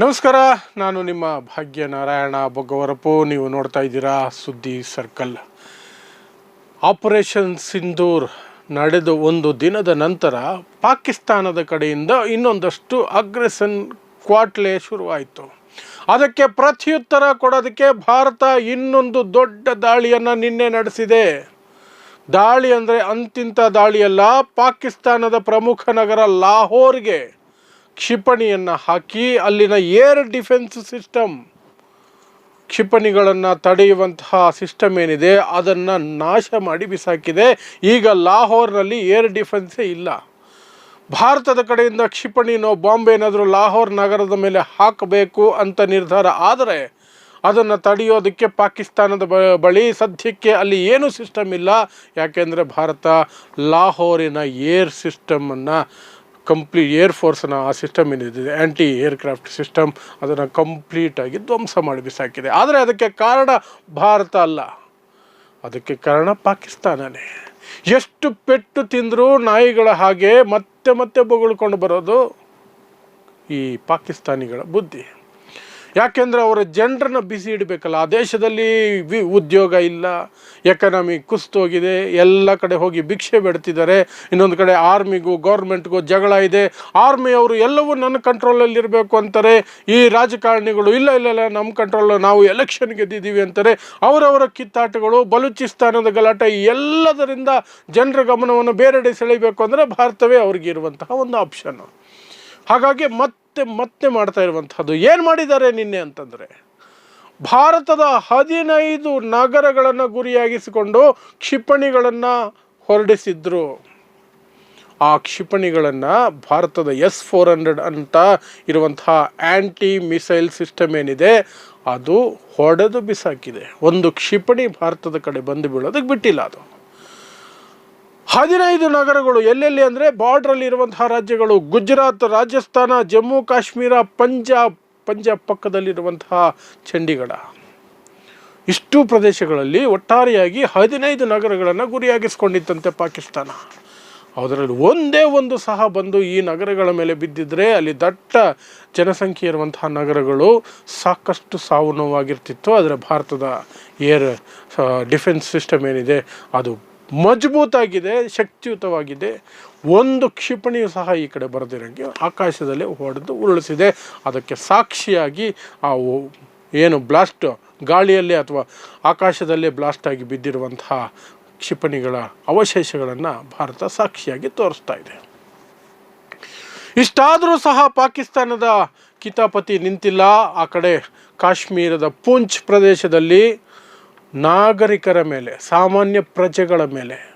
ನಮಸ್ಕಾರ, ನಾನು ನಿಮ್ಮ ಭಾಗ್ಯ ನಾರಾಯಣ ಬೊಗ್ಗವರಪು. ನೀವು ನೋಡ್ತಾ ಇದ್ದೀರಾ ಸುದ್ದಿ ಸರ್ಕಲ್. ಆಪರೇಷನ್ ಸಿಂಧೂರ್ ನಡೆದ ಒಂದು ದಿನದ ನಂತರ ಪಾಕಿಸ್ತಾನದ ಕಡೆಯಿಂದ ಇನ್ನೊಂದಷ್ಟು ಅಗ್ರೆಸನ್ ಕ್ವಾಟ್ಲೆ ಶುರುವಾಯಿತು. ಅದಕ್ಕೆ ಪ್ರತ್ಯುತ್ತರ ಕೊಡೋದಕ್ಕೆ ಭಾರತ ಇನ್ನೊಂದು ದೊಡ್ಡ ದಾಳಿಯನ್ನು ನಿನ್ನೆ ನಡೆಸಿದೆ. ದಾಳಿ ಅಂದರೆ ಅಂತಿಂತ ದಾಳಿಯಲ್ಲ, ಪಾಕಿಸ್ತಾನದ ಪ್ರಮುಖ ನಗರ ಲಾಹೋರ್ಗೆ. ಕ್ಷಿಪಣಿಯನ್ನು ಹಾಕಿ ಅಲ್ಲಿನ ಏರ್ ಡಿಫೆನ್ಸ್ ಸಿಸ್ಟಮ್ ಕ್ಷಿಪಣಿಗಳನ್ನು ತಡೆಯುವಂತಹ ಸಿಸ್ಟಮ್ ಏನಿದೆ, ಅದನ್ನು ನಾಶ ಮಾಡಿ ಬಿಸಾಕಿದೆ. ಈಗ ಲಾಹೋರ್ನಲ್ಲಿ ಏರ್ ಡಿಫೆನ್ಸೇ ಇಲ್ಲ. ಭಾರತದ ಕಡೆಯಿಂದ ಕ್ಷಿಪಣಿನೋ ಬಾಂಬೆ ಏನಾದರೂ ಲಾಹೋರ್ ನಗರದ ಮೇಲೆ ಹಾಕಬೇಕು ಅಂತ ನಿರ್ಧಾರ ಆದರೆ ಅದನ್ನು ತಡೆಯೋದಕ್ಕೆ ಪಾಕಿಸ್ತಾನದ ಬಳಿ ಸದ್ಯಕ್ಕೆ ಅಲ್ಲಿ ಏನೂ ಸಿಸ್ಟಮ್ ಇಲ್ಲ. ಯಾಕೆಂದರೆ ಭಾರತ ಲಾಹೋರಿನ ಏರ್ ಸಿಸ್ಟಮನ್ನು ಕಂಪ್ಲೀಟ್ ಏರ್ ಫೋರ್ಸ್ನ ಆ ಸಿಸ್ಟಮ್ ಏನಿದೆ ಆ್ಯಂಟಿ ಏರ್ಕ್ರಾಫ್ಟ್ ಸಿಸ್ಟಮ್ ಅದನ್ನು ಕಂಪ್ಲೀಟಾಗಿ ಧ್ವಂಸ ಮಾಡಿ ಬಿಸಾಕಿದೆ. ಆದರೆ ಅದಕ್ಕೆ ಕಾರಣ ಭಾರತ ಅಲ್ಲ. ಅದಕ್ಕೆ ಕಾರಣ ಪಾಕಿಸ್ತಾನನೇ. ಎಷ್ಟು ಪೆಟ್ಟು ತಿಂದರೂ ನಾಯಿಗಳ ಹಾಗೆ ಮತ್ತೆ ಮತ್ತೆ ಬೊಗಳ್ಕೊಂಡು ಬರೋದು ಈ ಪಾಕಿಸ್ತಾನಿಗಳ ಬುದ್ಧಿ. ಯಾಕೆಂದರೆ ಅವರ ಜನರನ್ನ ಬಿಸಿ ಇಡಬೇಕಲ್ಲ, ಆ ದೇಶದಲ್ಲಿ ವಿ ಉದ್ಯೋಗ ಇಲ್ಲ ಎಕನಾಮಿ ಕುಸ್ತೋಗಿದೆ, ಎಲ್ಲ ಕಡೆ ಹೋಗಿ ಭಿಕ್ಷೆ ಬೇಡ್ತಿದ್ದಾರೆ, ಇನ್ನೊಂದು ಕಡೆ ಆರ್ಮಿಗೂ ಗೌರ್ಮೆಂಟ್ಗೂ ಜಗಳ ಇದೆ ಆರ್ಮಿಯವರು ಎಲ್ಲವೂ ನನ್ನ ಕಂಟ್ರೋಲಲ್ಲಿರಬೇಕು ಅಂತಾರೆ, ಈ ರಾಜಕಾರಣಿಗಳು ಇಲ್ಲ ಇಲ್ಲ ಇಲ್ಲ ನಮ್ಮ ಕಂಟ್ರೋಲ್ ನಾವು ಎಲೆಕ್ಷನ್ ಗೆದ್ದಿದ್ದೀವಿ ಅಂತಾರೆ, ಅವರವರ ಕಿತ್ತಾಟಗಳು, ಬಲೂಚಿಸ್ತಾನದ ಗಲಾಟೆ, ಎಲ್ಲದರಿಂದ ಜನರ ಗಮನವನ್ನು ಬೇರೆಡೆ ಸೆಳೆಯಬೇಕು ಅಂದರೆ ಭಾರತವೇ ಅವ್ರಿಗೆ ಇರುವಂತಹ ಒಂದು ಆಪ್ಷನ್ನು ಹಾಗಾಗಿ ಮತ್ತೆ ಮತ್ತೆ ಮತ್ತೆ ಮಾಡ್ತಾ ಇರುವಂಥದ್ದು. ಏನು ಮಾಡಿದ್ದಾರೆ ನಿನ್ನೆ ಅಂತಂದರೆ, ಭಾರತದ ಹದಿನೈದು ನಗರಗಳನ್ನು ಗುರಿಯಾಗಿಸಿಕೊಂಡು ಕ್ಷಿಪಣಿಗಳನ್ನು ಹೊರಡಿಸಿದ್ರು. ಆ ಕ್ಷಿಪಣಿಗಳನ್ನು ಭಾರತದ ಎಸ್ ಫೋರ್ ಹಂಡ್ರೆಡ್ ಅಂತ ಇರುವಂತಹ ಆ್ಯಂಟಿ ಮಿಸೈಲ್ ಸಿಸ್ಟಮ್ ಏನಿದೆ, ಅದು ಹೊಡೆದು ಬಿಸಾಕಿದೆ. ಒಂದು ಕ್ಷಿಪಣಿ ಭಾರತದ ಕಡೆ ಬಂದು ಬೀಳೋದಕ್ಕೆ ಬಿಟ್ಟಿಲ್ಲ ಅದು. ಹದಿನೈದು ನಗರಗಳು ಎಲ್ಲೆಲ್ಲಿ ಅಂದರೆ ಬಾರ್ಡ್ರಲ್ಲಿ ಇರುವಂತಹ ರಾಜ್ಯಗಳು. ಗುಜರಾತ್, ರಾಜಸ್ಥಾನ, ಜಮ್ಮು, ಕಾಶ್ಮೀರ, ಪಂಜಾಬ್ ಪಂಜಾಬ್ ಪಕ್ಕದಲ್ಲಿರುವಂತಹ ಚಂಡೀಗಢ. ಇಷ್ಟು ಪ್ರದೇಶಗಳಲ್ಲಿ ಒಟ್ಟಾರೆಯಾಗಿ ಹದಿನೈದು ನಗರಗಳನ್ನು ಗುರಿಯಾಗಿಸ್ಕೊಂಡಿತ್ತಂತೆ ಪಾಕಿಸ್ತಾನ. ಅದರಲ್ಲಿ ಒಂದೇ ಒಂದು ಸಹ ಬಂದು ಈ ನಗರಗಳ ಮೇಲೆ ಬಿದ್ದಿದ್ರೆ ಅಲ್ಲಿ ದಟ್ಟ ಜನಸಂಖ್ಯೆ ಇರುವಂತಹ ನಗರಗಳು ಸಾಕಷ್ಟು ಸಾವು ನೋವಾಗಿರ್ತಿತ್ತು. ಆದರೆ ಭಾರತದ ಏರ್ ಡಿಫೆನ್ಸ್ ಸಿಸ್ಟಮ್ ಏನಿದೆ, ಅದು ಮಜಬೂತಾಗಿದೆ, ಶಕ್ತಿಯುತವಾಗಿದೆ. ಒಂದು ಕ್ಷಿಪಣಿಯು ಸಹ ಈ ಕಡೆ ಬರೆದಿರೋಂಗೆ ಆಕಾಶದಲ್ಲಿ ಹೊಡೆದು ಉರುಳಿಸಿದೆ. ಅದಕ್ಕೆ ಸಾಕ್ಷಿಯಾಗಿ ಆ ಏನು ಬ್ಲಾಸ್ಟ್ ಗಾಳಿಯಲ್ಲಿ ಅಥವಾ ಆಕಾಶದಲ್ಲೇ ಬ್ಲಾಸ್ಟ್ ಆಗಿ ಬಿದ್ದಿರುವಂತಹ ಕ್ಷಿಪಣಿಗಳ ಅವಶೇಷಗಳನ್ನು ಭಾರತ ಸಾಕ್ಷಿಯಾಗಿ ತೋರಿಸ್ತಾ ಇದೆ. ಇಷ್ಟಾದರೂ ಸಹ ಪಾಕಿಸ್ತಾನದ ಕಿತಾಪತಿ ನಿಂತಿಲ್ಲ. ಆ ಕಡೆ ಕಾಶ್ಮೀರದ ಪೂಂಚ್ ಪ್ರದೇಶದಲ್ಲಿ ನಾಗರಿಕರ ಮೇಲೆ, ಸಾಮಾನ್ಯ ಪ್ರಜೆಗಳ ಮೇಲೆ.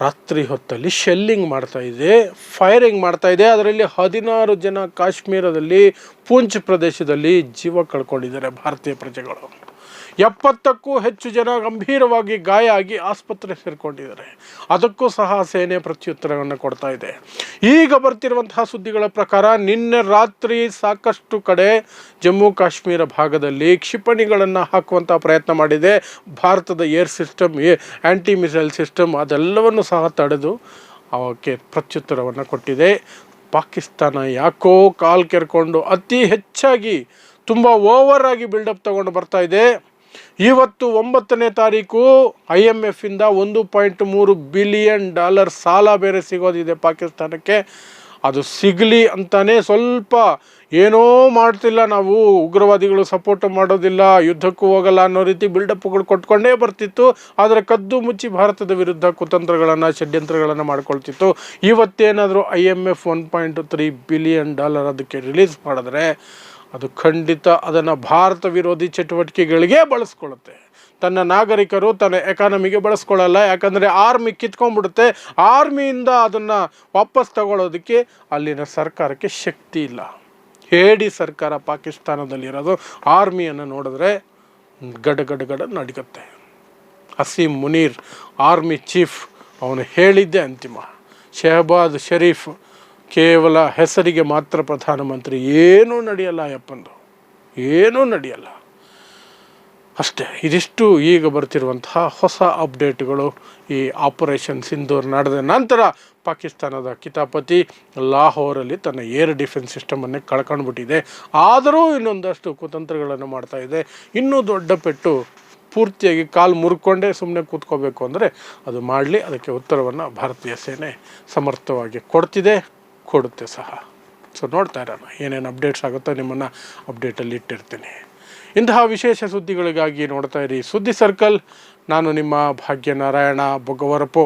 ರಾತ್ರಿ ಹೊತ್ತಲ್ಲಿ ಶೆಲ್ಲಿಂಗ್ ಮಾಡ್ತಾ ಇದೆ ಫೈರಿಂಗ್ ಮಾಡ್ತಾ ಇದೆ. ಅದರಲ್ಲಿ ಹದಿನಾರು ಜನ ಕಾಶ್ಮೀರದಲ್ಲಿ, ಪೂಂಚ್ ಪ್ರದೇಶದಲ್ಲಿ ಜೀವ ಕಳ್ಕೊಂಡಿದ್ದಾರೆ ಭಾರತೀಯ ಪ್ರಜೆಗಳು. ಎಪ್ಪತ್ತಕ್ಕೂ ಹೆಚ್ಚು ಜನ ಗಂಭೀರವಾಗಿ ಗಾಯ ಆಗಿ ಆಸ್ಪತ್ರೆ ಸೇರಿಕೊಂಡಿದ್ದಾರೆ. ಅದಕ್ಕೂ ಸಹ ಸೇನೆ ಪ್ರತ್ಯುತ್ತರವನ್ನು ಕೊಡ್ತಾ ಇದೆ. ಈಗ ಬರ್ತಿರುವಂತಹ ಸುದ್ದಿಗಳ ಪ್ರಕಾರ ನಿನ್ನೆ ರಾತ್ರಿ ಸಾಕಷ್ಟು ಕಡೆ ಜಮ್ಮು ಕಾಶ್ಮೀರ ಭಾಗದಲ್ಲಿ ಕ್ಷಿಪಣಿಗಳನ್ನು ಹಾಕುವಂಥ ಪ್ರಯತ್ನ ಮಾಡಿದೆ. ಭಾರತದ air system anti missile system ಅದೆಲ್ಲವನ್ನು ಸಹ ತಡೆದು ಅವಕ್ಕೆ ಪ್ರತ್ಯುತ್ತರವನ್ನು ಕೊಟ್ಟಿದೆ. ಪಾಕಿಸ್ತಾನ ಯಾಕೋ ಕಾಲು ಕೆರ್ಕೊಂಡು ಅತಿ ಹೆಚ್ಚಾಗಿ ತುಂಬ ಓವರ್ ಆಗಿ ಬಿಲ್ಡಪ್ ತಗೊಂಡು ಬರ್ತಾ ಇದೆ. ಇವತ್ತು ಒಂಬತ್ತನೇ ತಾರೀಕು ಐ ಎಂ ಎಫಿಂದ ಒಂದು ಪಾಯಿಂಟ್ ಮೂರು ಬಿಲಿಯನ್ ಡಾಲರ್ ಸಾಲ ಬೇರೆ ಸಿಗೋದಿದೆ ಪಾಕಿಸ್ತಾನಕ್ಕೆ. ಅದು ಸಿಗಲಿ ಅಂತಾನೆ ಸ್ವಲ್ಪ ಏನೋ ಮಾಡ್ತಿಲ್ಲ ನಾವು. ಉಗ್ರವಾದಿಗಳು ಸಪೋರ್ಟ್ ಮಾಡೋದಿಲ್ಲ, ಯುದ್ಧಕ್ಕೂ ಹೋಗಲ್ಲ ಅನ್ನೋ ರೀತಿ ಬಿಲ್ಡಪ್ಗಳು ಕೊಟ್ಕೊಂಡೇ ಬರ್ತಿತ್ತು. ಆದರೆ ಕದ್ದು ಮುಚ್ಚಿ ಭಾರತದ ವಿರುದ್ಧ ಕುತಂತ್ರಗಳನ್ನು, ಷಡ್ಯಂತ್ರಗಳನ್ನು ಮಾಡ್ಕೊಳ್ತಿತ್ತು. ಇವತ್ತೇನಾದರೂ I M F one point three billion dollar ಅದಕ್ಕೆ ರಿಲೀಸ್ ಮಾಡಿದ್ರೆ ಅದು ಖಂಡಿತ ಅದನ್ನು ಭಾರತ ವಿರೋಧಿ ಚಟುವಟಿಕೆಗಳಿಗೆ ಬಳಸ್ಕೊಳ್ಳುತ್ತೆ. ತನ್ನ ನಾಗರಿಕರು ತನ್ನ ಎಕಾನಮಿಗೆ ಬಳಸ್ಕೊಳ್ಳಲ್ಲ, ಯಾಕಂದರೆ ಆರ್ಮಿ ಕಿತ್ಕೊಂಡ್ಬಿಡುತ್ತೆ. ಆರ್ಮಿಯಿಂದ ಅದನ್ನು ವಾಪಸ್ ತಗೊಳ್ಳೋದಕ್ಕೆ ಅಲ್ಲಿನ ಸರ್ಕಾರಕ್ಕೆ ಶಕ್ತಿ ಇಲ್ಲ. ಹೇಡಿ ಸರ್ಕಾರ ಪಾಕಿಸ್ತಾನದಲ್ಲಿರೋದು ಆರ್ಮಿಯನ್ನು ನೋಡಿದ್ರೆ ಗಡ ಗಡ ಗಡ ನಡುಗುತ್ತೆ ಹಸೀಮ್ ಮುನೀರ್ ಆರ್ಮಿ ಚೀಫ್ ಅವನು ಹೇಳಿದ್ದೆ ಅಂತಿಮ. ಶಹಬಾದ್ ಶರೀಫ್ ಕೇವಲ ಹೆಸರಿಗೆ ಮಾತ್ರ ಪ್ರಧಾನಮಂತ್ರಿ, ಏನೂ ನಡೆಯಲ್ಲ ಅಯ್ಯಪ್ಪಂದು. ಏನೂ ನಡೆಯಲ್ಲ. ಅಷ್ಟೇ, ಇದಿಷ್ಟು ಈಗ ಬರ್ತಿರುವಂತಹ ಹೊಸ ಅಪ್ಡೇಟ್ಗಳು ಈ ಆಪರೇಷನ್ ಸಿಂಧೂರ್ ನಡೆದ ನಂತರ ಪಾಕಿಸ್ತಾನದ ಕಿತಾಪತಿ ಲಾಹೋರಲ್ಲಿ ತನ್ನ ಏರ್ ಡಿಫೆನ್ಸ್ ಸಿಸ್ಟಮನ್ನೇ ಕಳ್ಕೊಂಡ್ಬಿಟ್ಟಿದೆ. ಆದರೂ ಇನ್ನೊಂದಷ್ಟು ಕುತಂತ್ರಗಳನ್ನು ಮಾಡ್ತಾ ಇದೆ. ಇನ್ನೂ ದೊಡ್ಡ ಪೆಟ್ಟು ಪೂರ್ತಿಯಾಗಿ ಕಾಲು ಮುರ್ಕೊಂಡೇ ಸುಮ್ಮನೆ ಕೂತ್ಕೋಬೇಕು ಅಂದರೆ ಅದು ಮಾಡಲಿ, ಅದಕ್ಕೆ ಉತ್ತರವನ್ನು ಭಾರತೀಯ ಸೇನೆ ಸಮರ್ಥವಾಗಿ ಕೊಡ್ತಿದೆ. ಕೊಡುತ್ತೆ ಸಹ. ಸೊ ನೋಡ್ತಾ ಇರೋಣ. ಏನೇನು ಅಪ್ಡೇಟ್ಸ್ ಆಗುತ್ತೋ ನಿಮ್ಮನ್ನು ಅಪ್ಡೇಟಲ್ಲಿ ಇಟ್ಟಿರ್ತೀನಿ. ಇಂತಹ ವಿಶೇಷ ಸುದ್ದಿಗಳಿಗಾಗಿ ನೋಡ್ತಾ ಇರಿ. ಸುದ್ದಿ ಸರ್ಕಲ್ ನಾನು ನಿಮ್ಮ ಭಾಗ್ಯನಾರಾಯಣ ಬೊಗವರಪು